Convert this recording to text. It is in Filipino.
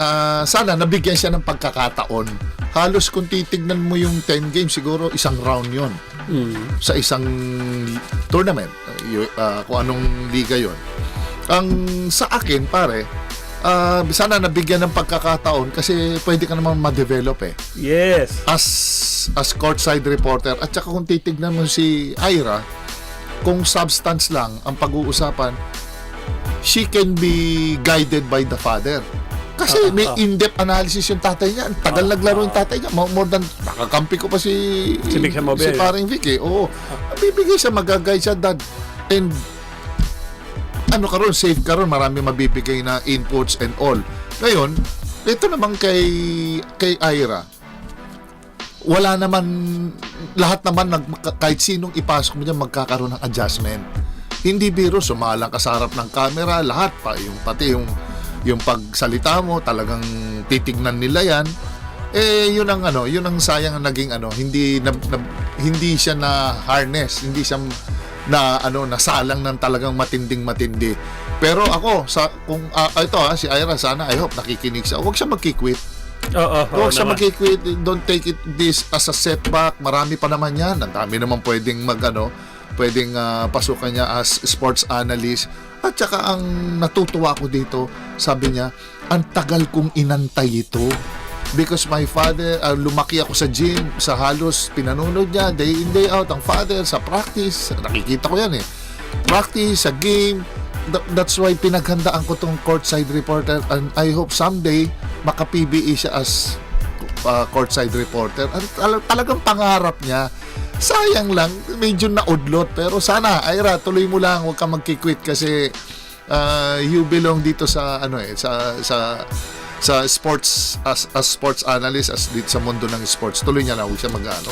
ah, sana nabigyan siya ng pagkakataon. Halos kung titignan mo yung 10 games, siguro isang round yon Mm. sa isang tournament. Uh, kung anong liga yon Ang sa akin, pare, ah, sana nabigyan ng pagkakataon kasi pwede ka naman ma-develop eh. Yes. As, as courtside reporter. At saka kung titignan mo si Ira, kung substance lang ang pag-uusapan, she can be guided by the father. Kasi Ah, may ah. in-depth analysis yung tatay niya. Ang tagal Ah, naglaro yung ah. tatay niya. More, than, nakakampi ko pa si... Si Vic Samobel. Si paring Vic eh. Oo. Bibigay siya, magagay siya, dad. And, ano ka ron, safe ka ron, marami mabibigay na inputs and all. Ngayon, ito naman kay, kay Ira, wala naman, lahat naman, nag, kahit sinong ipasok mo dyan, magkakaroon ng adjustment. Hindi biro, sumalang ka sa harap ng camera, lahat pa, yung, pati yung, yung pagsalita mo, talagang titignan nila yan. Eh, yun ang ano, yun ang sayang ang naging ano, hindi na, na- hindi siya na harness, hindi siya na ano nasalang ng talagang matinding matindi. Pero ako sa kung ah, ito ha, si Ira sana I hope nakikinig siya. Huwag siya magki-quit. Oo, oo, Huwag siya magki-quit. Don't take it this as a setback. Marami pa naman yan. Ang dami naman pwedeng mag ano, pwedeng ah, pasukan niya as sports analyst. At saka ang natutuwa ko dito, sabi niya, ang tagal kong inantay ito. Because my father, ah, lumaki ako sa gym, sa halos pinanonood niya, day in, day out, ang father, sa practice, nakikita ko yan eh. Practice, sa game, Th- that's why pinaghandaan ko tong courtside reporter and I hope someday maka-PBE siya as uh, courtside reporter. At tal- talagang pangarap niya. Sayang lang, medyo naudlot. Pero sana, Ira, tuloy mo lang. Huwag ka magki-quit kasi uh, you belong dito sa, ano eh, sa, sa, sa sports, as, as sports analyst, as dito sa mundo ng sports. Tuloy niya lang, huwag siya mag, ano,